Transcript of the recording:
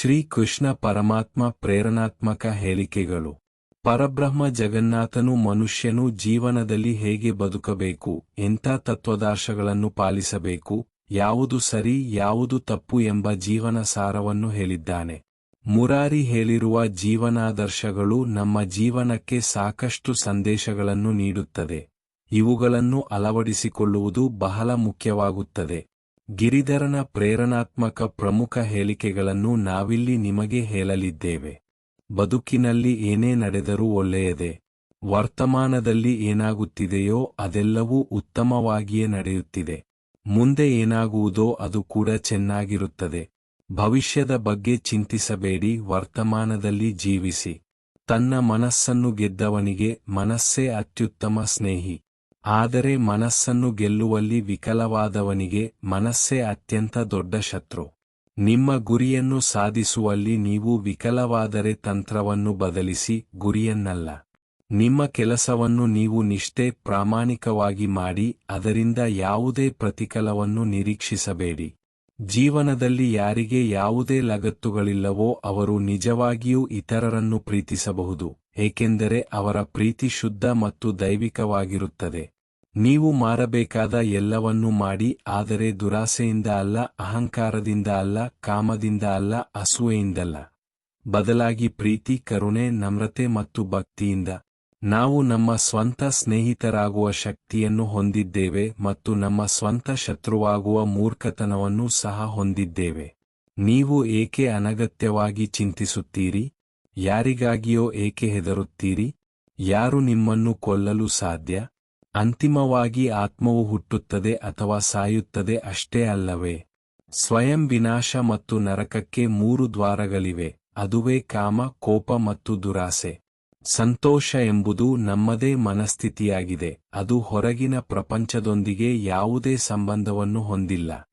ಶ್ರೀ ಕೃಷ್ಣ ಪರಮಾತ್ಮ ಪ್ರೇರಣಾತ್ಮಕ ಹೇಳಿಕೆಗಳು. ಪರಬ್ರಹ್ಮ ಜಗನ್ನಾಥನು ಮನುಷ್ಯನು ಜೀವನದಲ್ಲಿ ಹೇಗೆ ಬದುಕಬೇಕು, ಎಂಥ ತತ್ವದಾರ್ಶಗಳನ್ನು ಪಾಲಿಸಬೇಕು, ಯಾವುದು ಸರಿ, ಯಾವುದು ತಪ್ಪು ಎಂಬ ಜೀವನ ಸಾರವನ್ನು ಹೇಳಿದ್ದಾನೆ. ಮುರಾರಿ ಹೇಳಿರುವ ಜೀವನಾದರ್ಶಗಳು ನಮ್ಮ ಜೀವನಕ್ಕೆ ಸಾಕಷ್ಟು ಸಂದೇಶಗಳನ್ನು ನೀಡುತ್ತದೆ. ಇವುಗಳನ್ನು ಅಳವಡಿಸಿಕೊಳ್ಳುವುದು ಬಹಳ ಮುಖ್ಯವಾಗುತ್ತದೆ. ಗಿರಿಧರನ ಪ್ರೇರಣಾತ್ಮಕ ಪ್ರಮುಖ ಹೇಳಿಕೆಗಳನ್ನು ನಾವಿಲ್ಲಿ ನಿಮಗೆ ಹೇಳಲಿದ್ದೇವೆ. ಬದುಕಿನಲ್ಲಿ ಏನೇ ನಡೆದರೂ ಒಳ್ಳೆಯದೇ. ವರ್ತಮಾನದಲ್ಲಿ ಏನಾಗುತ್ತಿದೆಯೋ ಅದೆಲ್ಲವೂ ಉತ್ತಮವಾಗಿಯೇ ನಡೆಯುತ್ತಿದೆ. ಮುಂದೆ ಏನಾಗುವುದೋ ಅದು ಕೂಡ ಚೆನ್ನಾಗಿರುತ್ತದೆ. ಭವಿಷ್ಯದ ಬಗ್ಗೆ ಚಿಂತಿಸಬೇಡಿ, ವರ್ತಮಾನದಲ್ಲಿ ಜೀವಿಸಿ. ತನ್ನ ಮನಸ್ಸನ್ನು ಗೆದ್ದವನಿಗೆ ಮನಸ್ಸೇ ಅತ್ಯುತ್ತಮ ಸ್ನೇಹಿ. ಆದರೆ ಮನಸ್ಸನ್ನು ಗೆಲ್ಲುವಲ್ಲಿ ವಿಕಲವಾದವನಿಗೆ ಮನಸ್ಸೇ ಅತ್ಯಂತ ದೊಡ್ಡ ಶತ್ರು. ನಿಮ್ಮ ಗುರಿಯನ್ನು ಸಾಧಿಸುವಲ್ಲಿ ನೀವು ವಿಕಲವಾದರೆ ತಂತ್ರವನ್ನು ಬದಲಿಸಿ ಗುರಿಯನ್ನಲ್ಲ. ನಿಮ್ಮ ಕೆಲಸವನ್ನು ನೀವು ನಿಷ್ಠೆ ಪ್ರಾಮಾಣಿಕವಾಗಿ ಮಾಡಿ ಅದರಿಂದ ಯಾವುದೇ ಪ್ರತಿಕಲವನ್ನು ನಿರೀಕ್ಷಿಸಬೇಡಿ. ಜೀವನದಲ್ಲಿ ಯಾರಿಗೆ ಯಾವುದೇ ಲಗತ್ತುಗಳಿಲ್ಲವೋ ಅವರು ನಿಜವಾಗಿಯೂ ಇತರರನ್ನು ಪ್ರೀತಿಸಬಹುದು. ಏಕೆಂದರೆ ಅವರ ಪ್ರೀತಿ ಶುದ್ಧ ಮತ್ತು ದೈವಿಕವಾಗಿರುತ್ತದೆ. ನೀವು ಮಾರಬೇಕಾದ ಎಲ್ಲವನ್ನೂ ಮಾಡಿ, ಆದರೆ ದುರಾಸೆಯಿಂದ ಅಲ್ಲ, ಅಹಂಕಾರದಿಂದ ಅಲ್ಲ, ಕಾಮದಿಂದ ಅಲ್ಲ ಅಸೂಯೆಯಿಂದಲ್ಲ ಬದಲಾಗಿ ಪ್ರೀತಿ, ಕರುಣೆ, ನಮ್ರತೆ ಮತ್ತು ಭಕ್ತಿಯಿಂದ. ನಾವು ನಮ್ಮ ಸ್ವಂತ ಸ್ನೇಹಿತರಾಗುವ ಶಕ್ತಿಯನ್ನು ಹೊಂದಿದ್ದೇವೆ ಮತ್ತು ನಮ್ಮ ಸ್ವಂತ ಶತ್ರುವಾಗುವ ಮೂರ್ಖತನವನ್ನು ಸಹ ಹೊಂದಿದ್ದೇವೆ. ನೀವು ಏಕೆ ಅನಗತ್ಯವಾಗಿ ಚಿಂತಿಸುತ್ತೀರಿ? ಯಾರಿಗಾಗಿಯೋ ಏಕೆ ಹೆದರುತ್ತೀರಿ? ಯಾರು ನಿಮ್ಮನ್ನು ಕೊಲ್ಲಲು ಸಾಧ್ಯ? ಅಂತಿಮವಾಗಿ ಆತ್ಮವು ಹುಟ್ಟುತ್ತದೆ ಅಥವಾ ಸಾಯುತ್ತದೆ ಅಷ್ಟೇ ಅಲ್ಲವೇ? ಸ್ವಯಂ ವಿನಾಶ ಮತ್ತು ನರಕಕ್ಕೆ ಮೂರು ದ್ವಾರಗಳಿವೆ, ಅದುವೇ ಕಾಮ, ಕೋಪ ಮತ್ತು ದುರಾಸೆ. ಸಂತೋಷ ಎಂಬುದು ನಮ್ಮದೇ ಮನಸ್ಥಿತಿಯಾಗಿದೆ, ಅದು ಹೊರಗಿನ ಪ್ರಪಂಚದೊಂದಿಗೆ ಯಾವುದೇ ಸಂಬಂಧವನ್ನು ಹೊಂದಿಲ್ಲ.